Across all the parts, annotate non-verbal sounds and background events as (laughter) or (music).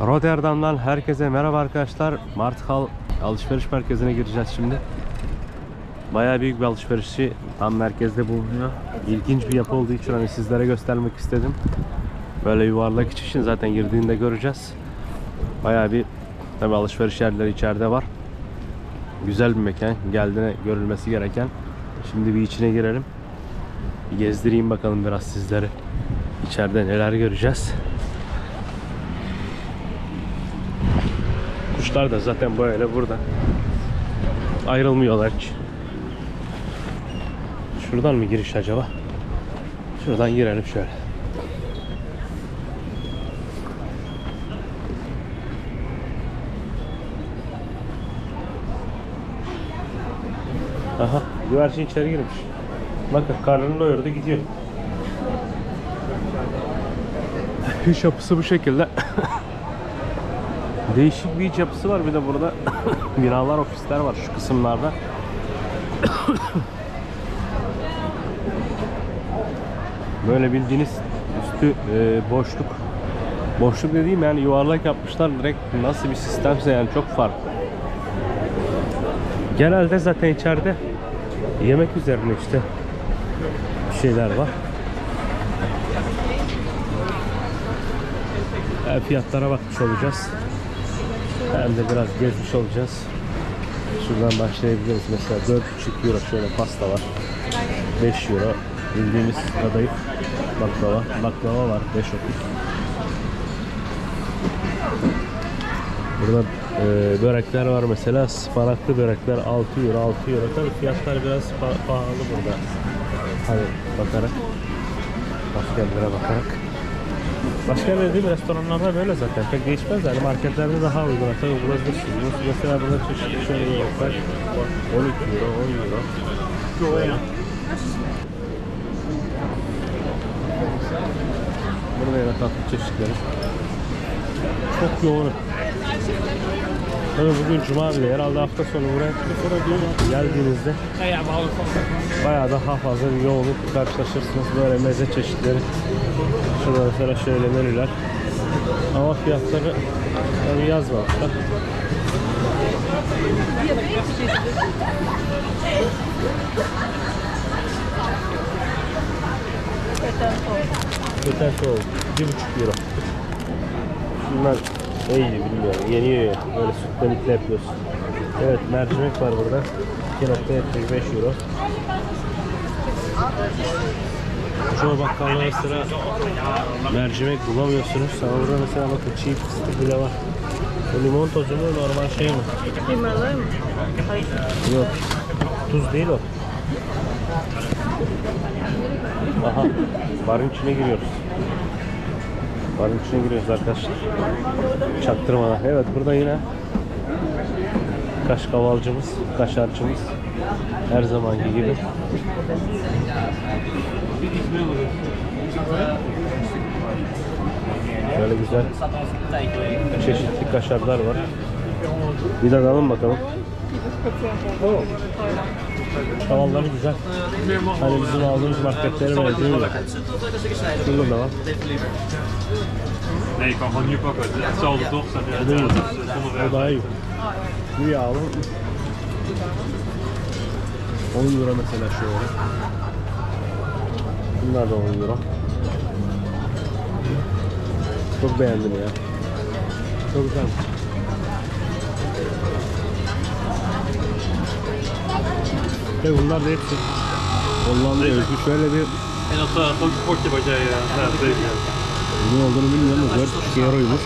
Rotterdam'dan herkese merhaba arkadaşlar. Martkal alışveriş merkezine gireceğiz şimdi. Bayağı büyük bir alışverişi tam merkezde bulunuyor. İlginç bir yapı olduğu için hani sizlere göstermek istedim. Böyle yuvarlak iç için zaten girdiğinde göreceğiz. Bayağı bir tabi alışveriş yerleri içeride var. Güzel bir mekan. Geldiğine görülmesi gereken. Şimdi bir içine girelim. Bir gezdireyim bakalım biraz sizleri. İçeride neler göreceğiz. Kuşlar da zaten böyle burada. Ayrılmıyorlar hiç. Şuradan mı giriş acaba? Şuradan girelim şöyle. Aha, güvercin içeri girmiş. Bakın karnını doyurdu gidiyor. İç yapısı bu şekilde. (laughs) Değişik bir iç yapısı var bir de burada (coughs) binalar, ofisler var şu kısımlarda. (coughs) Böyle bildiğiniz üstü e, boşluk. Boşluk dediğim yani yuvarlak yapmışlar direkt nasıl bir sistemse yani çok farklı. Genelde zaten içeride yemek üzerine işte bir şeyler var. E, fiyatlara bakmış olacağız. Hem de biraz gezmiş olacağız. Şuradan başlayabiliriz. Mesela 4,5 euro şöyle pasta var. 5 euro bildiğimiz kadayıf baklava. Baklava var 5 okul. Burada e, börekler var mesela ıspanaklı börekler 6 euro 6 euro. Tabii fiyatlar biraz pa- pahalı burada. Hani bakarak başka yerlere bakarak. Başka değil restoranlarda böyle zaten pek değişmez yani marketlerde daha uygun. Tabii sürüyoruz. Mesela burada çeşitli şöyle yemekler 12 euro 10 euro. Burada yine tatlı çeşitleri. Çok yoğun. Tabii bugün cuma bile herhalde hafta sonu buraya geldiğinizde bayağı daha fazla bir yoğunluk karşılaşırsınız. Böyle meze çeşitleri. Şurada mesela şöyle menüler. Ama fiyatları tabii yazmamışlar. Yeter soğuk. Bir buçuk euro. Bunlar iyi bilmiyorum. Yeniyor ya. Böyle sütten ikle yapıyorsun. Evet mercimek var burada. 2.75 euro. Çoğu bakkalda sıra mercimek bulamıyorsunuz. Ama burada mesela bakın çiğ fıstık bile var. Bu limon tozu mu normal şey mi? Kıymalı mı? Hayır. Yok. Tuz değil o. Aha. Barın içine giriyoruz. Barın içine giriyoruz arkadaşlar. Çaktırmadan. Evet burada yine kaş kavalcımız, kaşarcımız. Her zamanki gibi. Böyle güzel çeşitli kaşarlar var. Bir de alalım bakalım. Kavalları güzel. Hani bizim aldığımız marketlere benziyor. Şurada da var. Nee, je kan gewoon pakken. Hetzelfde toch? O daha iyi. Bu yağlı. 10 euro mesela şöyle. Bunlar da 10 euro. Çok beğendim ya. Çok güzel. Ve bunlar da hepsi Hollanda özgü şöyle bir En grote potje wat jij... Uh, ja, dat weet ik. ne olduğunu bilmiyorum da 4 euroymuş.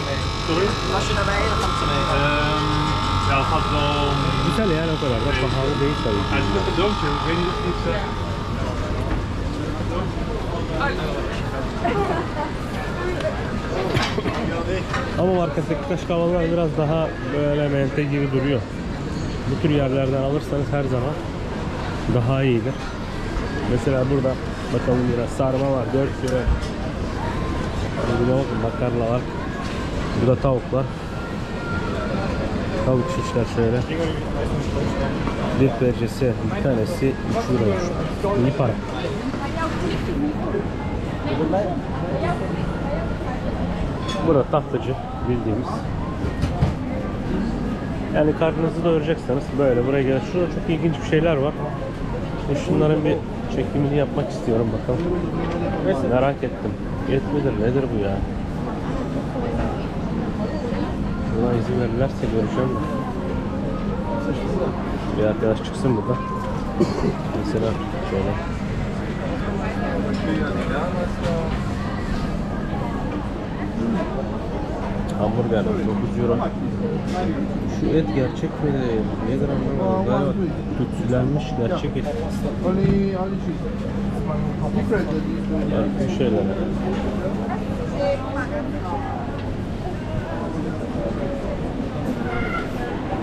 Sorry? Als je daarbij dan gaat het ermee. Ehm, ja, dat gaat wel... Güzel yani o kadar da pahalı değil tabii. Ama marketteki taş kavallar biraz daha böyle mente gibi duruyor. Bu tür yerlerden alırsanız her zaman daha iyidir. Mesela burada bakalım biraz sarma var 4 lira. Burada bakın makarna var. Burada tavuk var. Tavuk şişler şöyle. Bir percesi bir tanesi 3 liraymış. İyi para. Burada tahtacı bildiğimiz. Yani karnınızı doyuracaksanız böyle buraya gelin. Şurada çok ilginç bir şeyler var. Şimdi şunların bir çekimini yapmak istiyorum bakalım. Merak ettim. Et midir nedir bu ya? Buna izin verirlerse göreceğim de. Bir arkadaş çıksın burada. Mesela şöyle. Hamburger 9 euro. Şu et gerçek mi değil? Nedir anlamadım. Galiba tütsülenmiş gerçek et. Bu şeyler.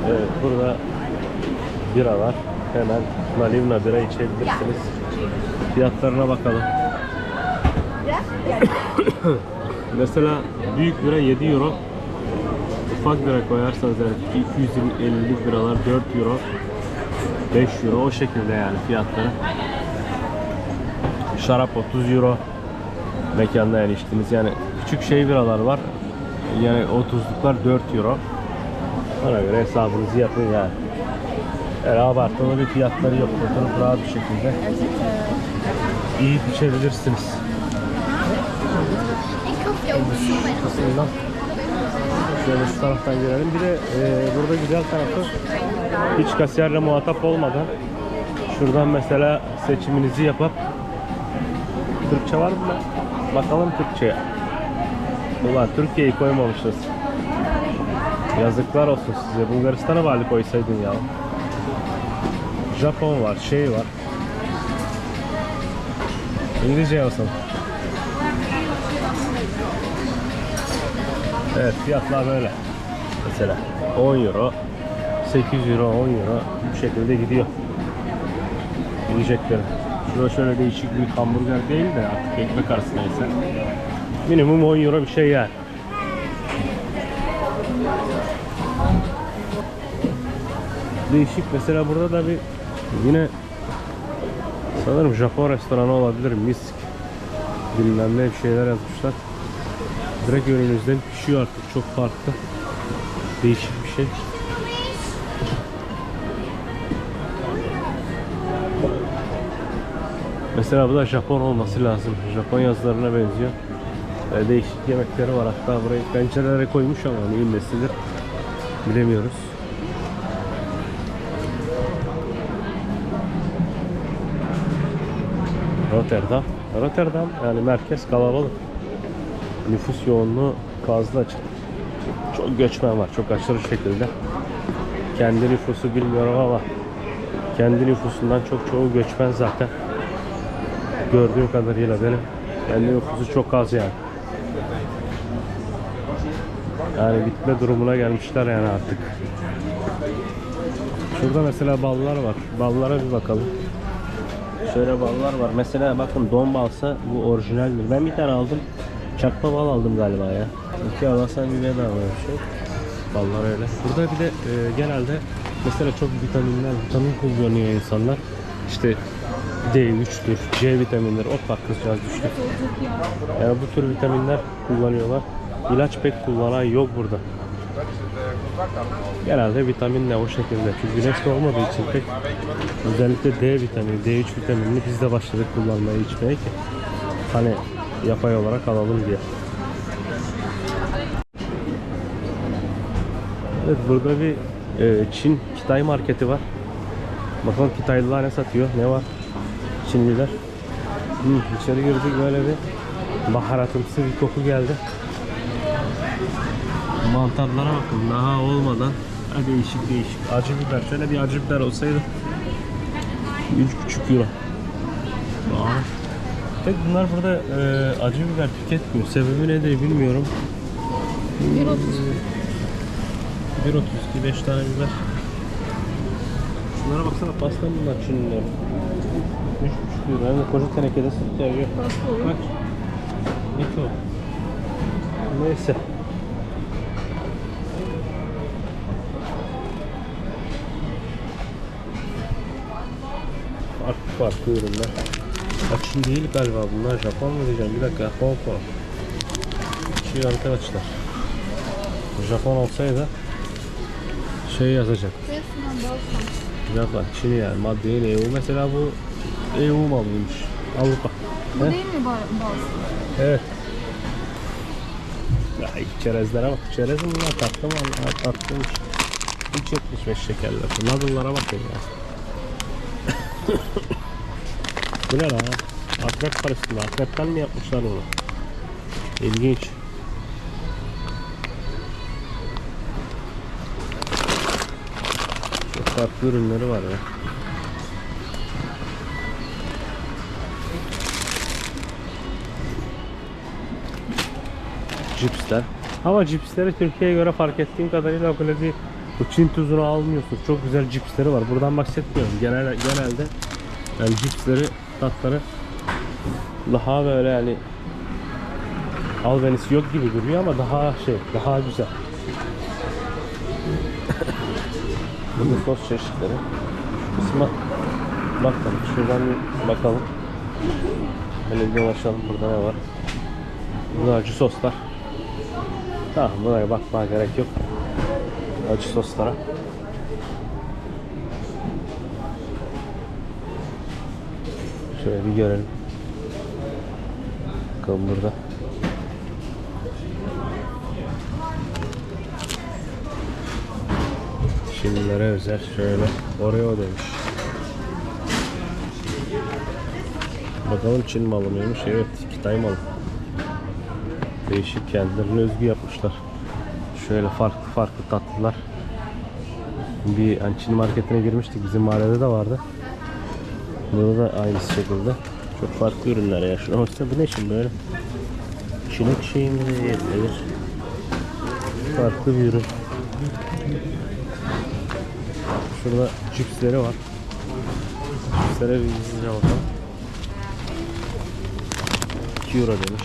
Evet burada bira var. Hemen Malivna bira içebilirsiniz. Fiyatlarına bakalım. (coughs) Mesela büyük bira 7 euro. Ufak bira koyarsanız yani 250 biralar 4 euro. 5 euro o şekilde yani fiyatları. Şarap 30 euro. Mekanda yani içtiğiniz yani küçük şey biralar var. Yani 30'luklar 4 euro. Ona göre hesabınızı yapın yani. Yani abartılı bir fiyatları yok. Oturup rahat bir şekilde iyi içebilirsiniz. Aslında şöyle şu taraftan girelim. Bir de e, burada güzel tarafı hiç kasiyerle muhatap olmadan şuradan mesela seçiminizi yapıp Türkçe var mı? Bakalım Türkçe'ye. Ulan Türkiye'yi koymamışız. Yazıklar olsun size. Bulgaristan'a bari koysaydın ya. Japon var, şey var. İngilizce olsun. Evet fiyatlar böyle. Mesela 10 euro, 8 euro, 10 euro bu şekilde gidiyor. Yiyecekleri. Şurada şöyle değişik bir hamburger değil de artık ekmek arası neyse. Minimum 10 euro bir şey yani. Değişik mesela burada da bir yine sanırım Japon restoranı olabilir misk bilmem ne bir şeyler yazmışlar. Direkt önünüzden pişiyor artık çok farklı. Değişik bir şey. Mesela bu da Japon olması lazım. Japon yazılarına benziyor. Değişik yemekleri var. Hatta burayı pencerelere koymuş ama neyin nesidir bilemiyoruz. Rotterdam. Rotterdam yani merkez kalabalık. Nüfus yoğunluğu fazla açık. Çok göçmen var çok aşırı şekilde. Kendi nüfusu bilmiyorum ama kendi nüfusundan çok çoğu göçmen zaten. Gördüğüm kadarıyla benim kendi nüfusu çok az yani. Yani bitme durumuna gelmişler yani artık. Şurada mesela ballar var. Ballara bir bakalım. Şöyle ballar var. Mesela bakın don balsa bu orijinaldir. Ben bir tane aldım. Çakma bal aldım galiba ya. İki alırsan bir bedava bir şey. Ballar öyle. Burada bir de e, genelde mesela çok vitaminler, vitamin kullanıyor insanlar. İşte D3'tür, C vitaminleri, ot bak kızcağız düştü. Yani bu tür vitaminler kullanıyorlar. İlaç pek kullanan yok burada. Genelde vitaminle o şekilde. Çünkü güneşte olmadığı için pek özellikle D vitamini, D3 vitaminini biz de başladık kullanmaya içmeye ki hani yapay olarak alalım diye. Evet burada bir e, Çin Kitay marketi var. Bakalım Kitaylılar ne satıyor, ne var? Çinliler. Hı, içeri girdik böyle bir baharatımsı bir koku geldi. Mantarlara bakın daha olmadan ha, değişik değişik acı biber şöyle bir acı biber olsaydı 3,5 euro. Tek bunlar burada e, acı biber tüketmiyor sebebi nedir bilmiyorum 1.30 1.32 5 tane biber Şunlara baksana pasta bunlar Çinliler 3,5 euro hem de koca tenekede satıyor Pasta olur. O? Neyse. Farklı farklı ürünler. Açın değil galiba bunlar Japon mu diyeceğim bir dakika Hong Kong. yazıyor arkadaşlar. Japon olsaydı şey yazacak. Japon, Çin yani maddeyin EU. Mesela bu EU malıymış. Avrupa. Bu He? değil mi ba- balsam? Evet. Ya ilk çerezlere bak. Çerez mi bunlar tatlı mı? Ha, tatlıymış. Hiç yetmiş beş şekerler. Nadıllara bakın ya. Bu ne lan? Akrep karıştırma. Akrepten mi yapmışlar bunu? İlginç. Çok farklı ürünleri var ya. Cipsler. Ama cipsleri Türkiye'ye göre fark ettiğim kadarıyla o kadar bir bu Çin tuzunu almıyorsun. Çok güzel cipsleri var. Buradan bahsetmiyorum. Genel, genelde yani cipsleri, tatları daha böyle yani albenisi yok gibi duruyor ama daha şey, daha güzel. Burada sos çeşitleri. Kısma bakalım. Şuradan bir bakalım. Böyle dolaşalım. Burada ne var? Burada acı soslar. Tamam buraya bakmaya gerek yok. Acı soslara. Şöyle bir görelim. Bakalım burada. Çinlilere özel şöyle Oreo demiş. Bakalım Çin malı mıymış? Evet, Kitay malı. Değişik kendilerine özgü yapmışlar. Şöyle farklı farklı tatlılar. Bir hani Çin marketine girmiştik. Bizim mahallede de vardı. Burada da aynı şekilde. Çok farklı ürünler ya. Şuna baksana bu ne şimdi böyle? Çilek şeyi mi nedir? Farklı bir ürün. Şurada cipsleri var. Cipslere bir izleyeceğim bakalım. 2 euro demiş.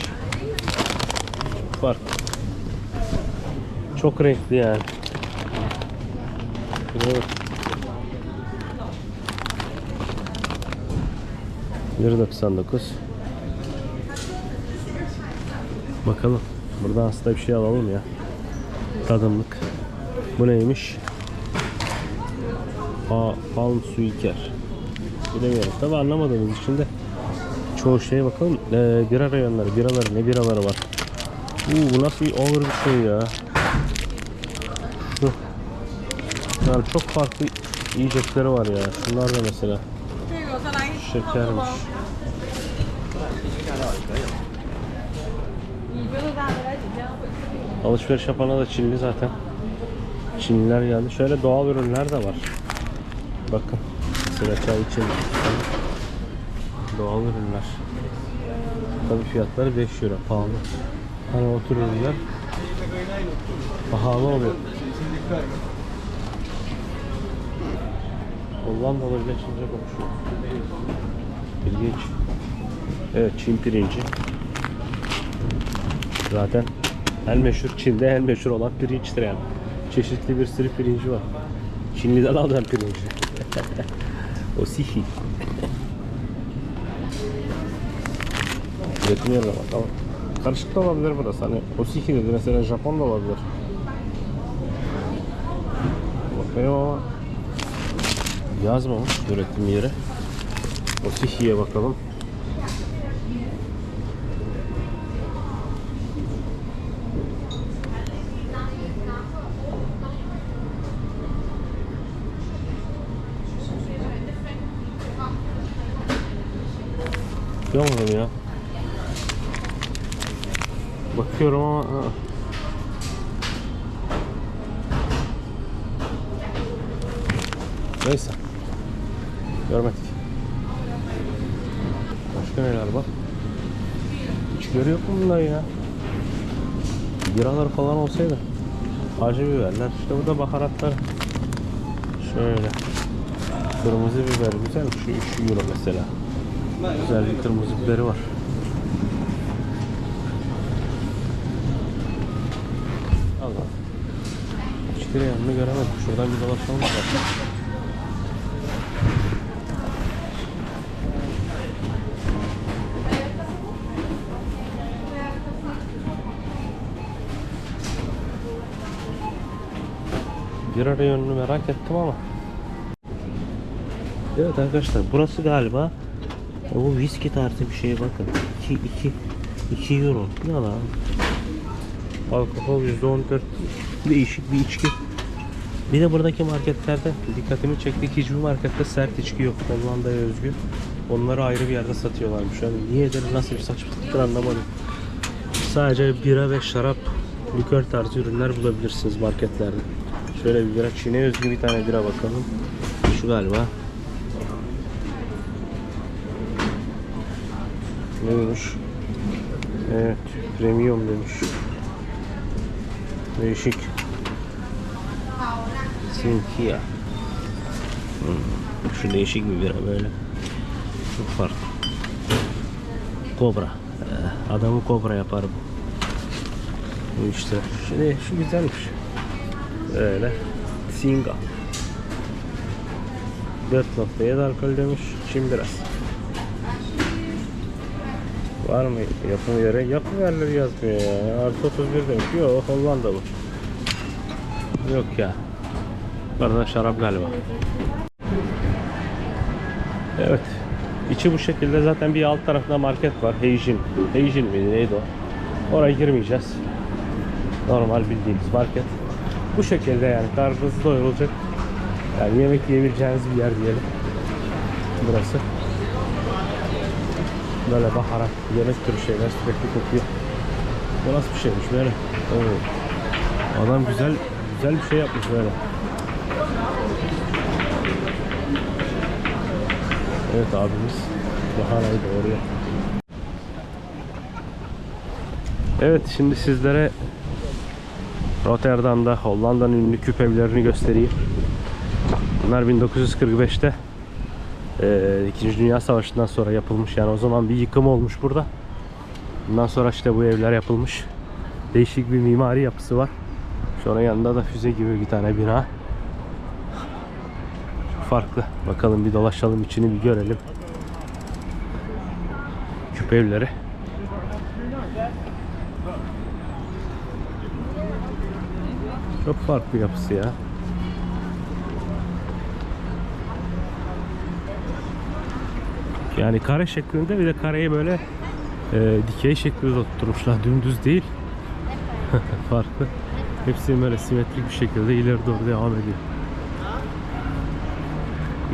Farklı. Çok renkli yani. Şuraya bak. 1.99 Bakalım. Buradan aslında bir şey alalım ya. Tadımlık. Bu neymiş? Pa palm suiker. Bilemiyorum. Tabi anlamadığımız için de çoğu şeye bakalım. Ee, bira reyonları, biraları, ne biraları var. Uuu bu nasıl bir ağır bir şey ya. Şu. Yani çok farklı yiyecekleri var ya. Şunlar da mesela. Şekermiş. Alışveriş yapana da Çinli zaten. Çinliler geldi. Şöyle doğal ürünler de var. Bakın. Mesela çay için. Doğal ürünler. Tabii fiyatları 5 euro pahalı. Hani o tür ürünler pahalı oluyor. Hollandalı bile Çince konuşuyor. İlginç. Evet Çin pirinci. Zaten en meşhur Çin'de en meşhur olan pirinçtir yani. Çeşitli bir sürü pirinci var. Çinli'den aldığım pirinci. (laughs) o sihi. Üretim yerine bakalım. Karışık da olabilir burası. Hani o sihi dedi mesela Japon da olabilir. Ama yazmamış üretim yeri. O sihiye bakalım. Görmedim ya. Bakıyorum ama aa. Neyse. Görmedik. Başka neler var? Hiç görüyor mu bunlar ya? Biralar falan olsaydı. Acı biberler. İşte bu da baharatlar. Şöyle. Kırmızı biber güzel. Şu 3 euro mesela. Güzel bir kırmızı biberi var. Allah. Hiçbir yanını göremedim. Şuradan bir dolaşalım. Bir ara yönünü merak ettim ama. Evet arkadaşlar burası galiba bu viski tarzı bir şeye bakın. 2 2 2 euro. Ne lan? Alkol %14 değişik bir içki. Bir de buradaki marketlerde dikkatimi çekti ki hiçbir markette sert içki yok. Hollanda'ya özgü. Onları ayrı bir yerde satıyorlarmış. Yani niyedir nasıl bir saçmalıktır anlamadım. Sadece bira ve şarap, likör tarzı ürünler bulabilirsiniz marketlerde. Şöyle bir bira, Çin'e özgü bir tane bira bakalım. Şu galiba. Neymiş? Evet, premium demiş. Değişik. Sinkia. Hmm, Şu değişik bir bira böyle. Çok farklı. Kobra. Ee, Adamı kobra yapar bu. İşte. Şimdi şu güzelmiş. Öyle. Singa. 4.7 alkol demiş. Şimdi biraz. Var mı yapım yeri? Yapım yerleri yazmıyor ya. Artı 31 demiş. Yok Hollanda bu. Yok ya. Burada şarap galiba. Evet. İçi bu şekilde zaten bir alt tarafında market var. Heijin. Heijin miydi neydi o? Oraya girmeyeceğiz. Normal bildiğimiz market. Bu şekilde yani karnınızı doyurulacak. Yani yemek yiyebileceğiniz bir yer diyelim. Burası. Böyle baharat, yemek türü şeyler sürekli kokuyor. Bu nasıl bir şeymiş böyle? Oo. Adam güzel güzel bir şey yapmış böyle. Evet abimiz baharayı doğruyor. Evet şimdi sizlere Rotterdam'da Hollanda'nın ünlü küp evlerini göstereyim. Bunlar 1945'te eee İkinci Dünya Savaşı'ndan sonra yapılmış. Yani o zaman bir yıkım olmuş burada. Bundan sonra işte bu evler yapılmış. Değişik bir mimari yapısı var. Sonra yanında da füze gibi bir tane bina. Çok farklı. Bakalım bir dolaşalım içini bir görelim. Küp evleri. Çok farklı yapısı ya. Yani kare şeklinde bir de kareyi böyle e, dikey şeklinde oturtmuşlar. Dümdüz değil. (laughs) farklı. Hepsi böyle simetrik bir şekilde ileri doğru devam ediyor.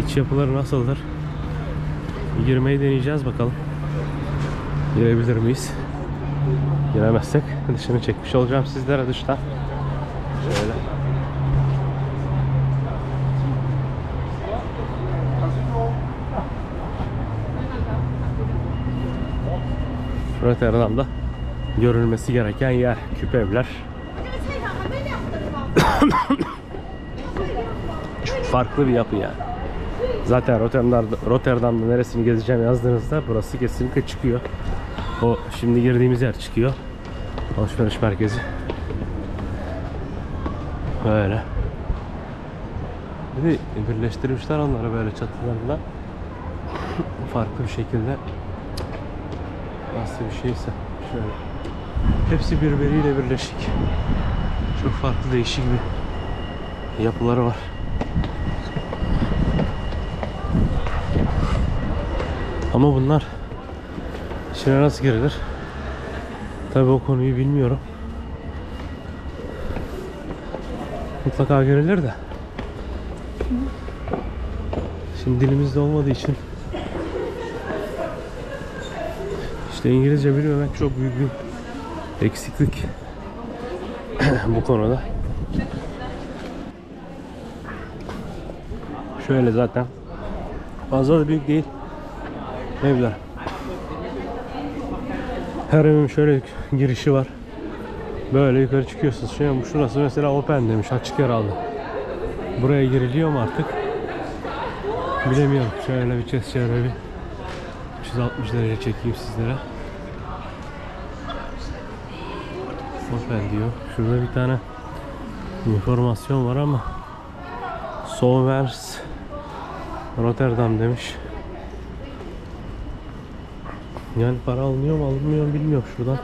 İç yapıları nasıldır? Girmeyi deneyeceğiz bakalım. Girebilir miyiz? Giremezsek dışını çekmiş olacağım sizlere dıştan. Şöyle. Rotterdam'da görülmesi gereken yer. Küp evler. Çok (coughs) farklı bir yapı yani. Zaten Rotterdam'da, Rotterdam'da neresini gezeceğim yazdığınızda burası kesinlikle çıkıyor. O şimdi girdiğimiz yer çıkıyor. Alışveriş merkezi. Böyle. Bir de birleştirmişler onları böyle çatılarla. (coughs) Farklı bir şekilde. Nasıl bir şeyse. Şöyle. Hepsi birbiriyle birleşik. Çok farklı değişik bir yapıları var. Ama bunlar içine nasıl girilir? Tabii o konuyu bilmiyorum. Mutlaka girilir de. Şimdi dilimizde olmadığı için işte İngilizce bilmemek çok büyük bir eksiklik (clears throat) bu konuda. Şöyle zaten fazla da büyük değil evler. Her evin şöyle girişi var. Böyle yukarı çıkıyorsunuz. Şimdi şurası mesela open demiş. Açık herhalde. Buraya giriliyor mu artık? Bilemiyorum. Şöyle bir çes çevre bir 360 derece çekeyim sizlere. Open diyor. Şurada bir tane informasyon var ama Solvers Rotterdam demiş. Yani para alınıyor mu alınmıyor mu bilmiyorum şuradan.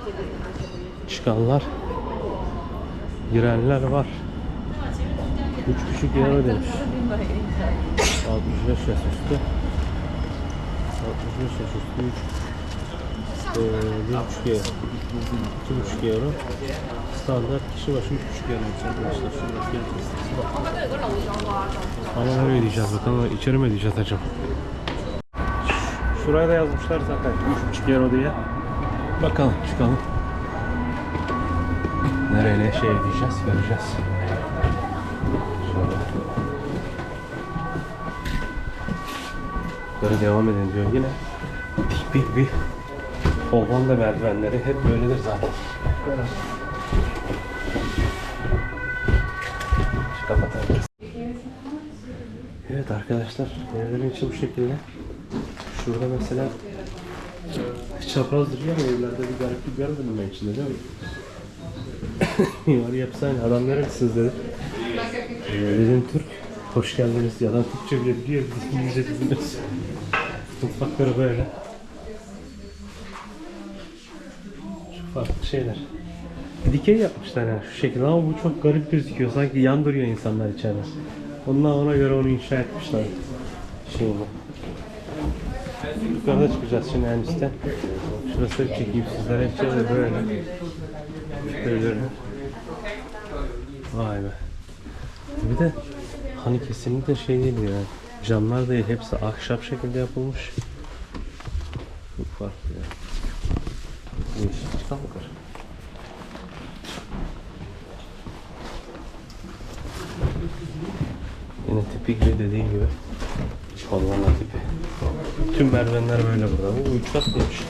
Çıkanlar girenler var. 3,5 euro demiş. 65 yaş üstü. 65 yaş üstü 3 ee, 1,5 euro. 2,5 euro. Standart kişi başı 3,5 euro arkadaşlar. Şurada fiyat listesi var. Ama nereye ödeyeceğiz bakalım içeri mi ödeyeceğiz acaba? Şuraya da yazmışlar zaten 3,5 euro diye. Bakalım çıkalım. Nereye ne şey ödeyeceğiz göreceğiz. Şöyle. Böyle devam edin diyor yine. Dik bir bir Hollanda merdivenleri hep böyledir zaten. Kapatabiliriz. Evet arkadaşlar evlerin içi bu şekilde. Şurada mesela çapraz duruyor ama evlerde bir gariplik görmedim ben içinde değil mi? Mimari yapısı aynı. Adam nerelisiniz dedi. Ee, dedim Türk. Hoş geldiniz diye. Adam Türkçe bile biliyor. Biz İngilizce bilmiyoruz. Mutfakları böyle. Şu farklı şeyler. Dikey yapmışlar yani şu şekilde ama bu çok garip gözüküyor. Sanki yan duruyor insanlar içeride. Ondan ona göre onu inşa etmişler. Şeyini. Yukarıda çıkacağız şimdi en üstte. Şurası bir çekeyim sizlere. İçeride böyle. Böyle. Vay be. Bir de hani kesinlikle şey değil yani. Camlar değil hepsi ahşap şekilde yapılmış. Çok farklı ya. Değişik bakar. Yine tipik bir dediğin gibi. Hollanda tipi. Tüm merdivenler böyle burada. Bu üç katlıymış.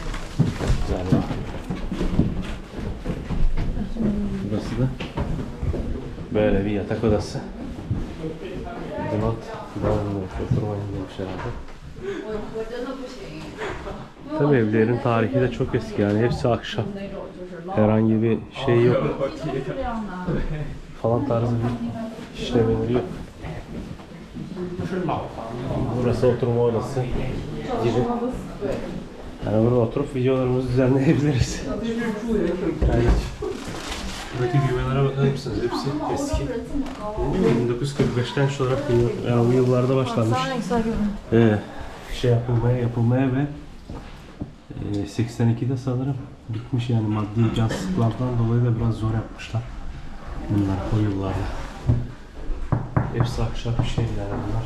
Güzel ya. Burası da böyle bir yatak odası. Not download. Oturmayın demiş herhalde. Tabii evlerin tarihi de çok eski yani hepsi ahşap. Herhangi bir şey yok. Falan tarzı bir işlemeleri yok. Burası oturma odası gibi. Yani burada oturup videolarımızı düzenleyebiliriz. Yani Şuradaki düğmelere bakar mısınız? Hepsi eski. 1945'ten sonra bu- yani bu yıllarda başlanmış. Ee, şey yapılmaya yapılmaya ve e, 82'de sanırım bitmiş yani maddi can sıkıntılardan dolayı da biraz zor yapmışlar. Bunlar o yıllarda. Hepsi ahşap bir şey yani bunlar.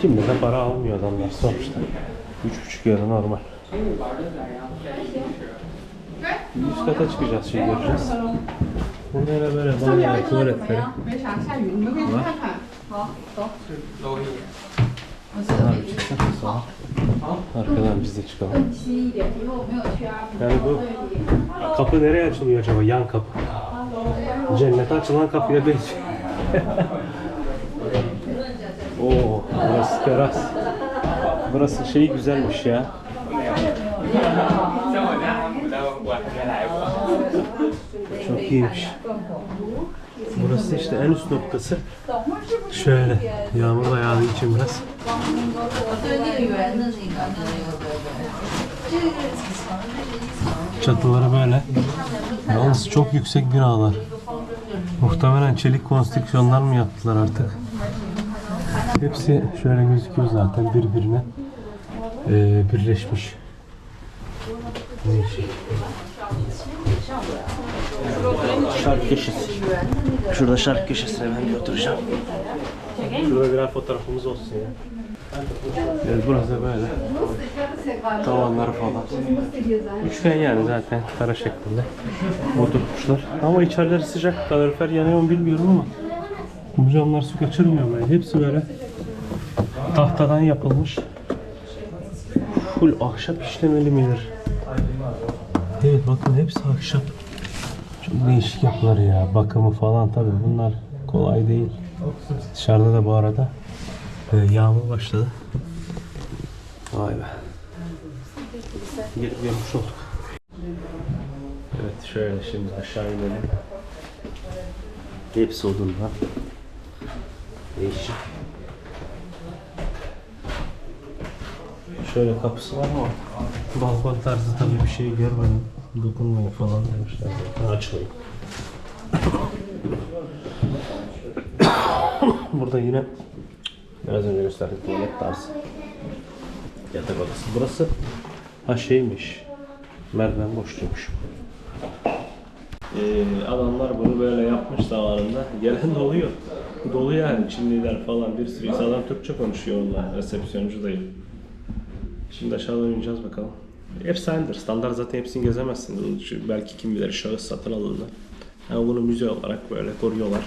Kimde de para almıyor adamlar sonuçta. 3,5 euro normal. Üst kata çıkacağız şey göreceğiz. Bunlara böyle banyolar, tuvaletleri. Var. Bunlar çıksın. Arkadan biz de çıkalım. Yani bu kapı nereye açılıyor acaba? Yan kapı. Cennete açılan kapıya benziyor. Oo, burası teras. Burası şey güzelmiş ya. Çok. Burası işte en üst noktası. Şöyle yağmur da yağdığı için biraz. Çatıları böyle. Yalnız çok yüksek binalar. Muhtemelen çelik konstrüksiyonlar mı yaptılar artık? Hepsi şöyle gözüküyor zaten birbirine e, birleşmiş. Değişik. Şark köşesi. Şurada şark köşesine ben götüreceğim. Şurada birer fotoğrafımız olsun ya. Evet burası böyle. Tavanları falan. Üçgen yani zaten kara şeklinde oturtmuşlar. Ama içerileri sıcak. Kalorifer yanıyor mu bilmiyorum ama bu camlar su kaçırmıyor böyle. Hepsi böyle tahtadan yapılmış. Full ahşap işlemeli midir? Evet bakın hepsi ahşap. Çok değişik yapılar ya. Bakımı falan tabii bunlar kolay değil. Dışarıda da bu arada e, yağmur başladı. Vay be. Gelip olduk. Evet şöyle şimdi aşağı inelim. Hepsi odundan. Değişik. Şöyle kapısı var ama balkon tarzı tabii bir şey görmedim. Dokunmayın falan demişler. Açmayın. (coughs) Burada yine biraz önce gösterdik tuvalet tarzı. Yatak odası. Burası ha şeymiş. Merdiven boşluğumuş. Ee, adamlar bunu böyle yapmış zamanında. Gelen doluyor. Dolu yani Çinliler falan bir sürü insan. adam Türkçe konuşuyor onlar. Resepsiyoncu dayı. Şimdi aşağıdan ineceğiz bakalım. Efsanedir. Standart zaten hepsini gezemezsin. Şu belki kim bilir şahıs satın alınır. Ama bunu müze olarak böyle koruyorlar.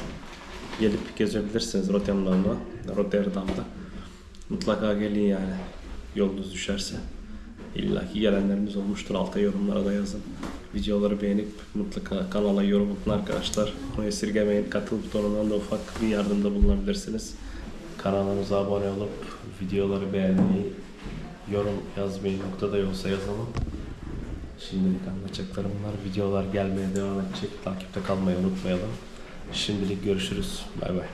Gelip gezebilirsiniz Rotterdam'da. Rotterdam'da. Mutlaka gelin yani. Yolunuz düşerse. İlla ki gelenleriniz olmuştur. Alta yorumlara da yazın. Videoları beğenip mutlaka kanala yorum atın arkadaşlar. Bunu esirgemeyin. Katıl butonundan da ufak bir yardımda bulunabilirsiniz. Kanalımıza abone olup videoları beğenmeyi, yorum yazmayı noktada olsa yazalım. Şimdilik anlatacaklarım var. Videolar gelmeye devam edecek. Takipte kalmayı unutmayalım. Şimdilik görüşürüz. Bay bay.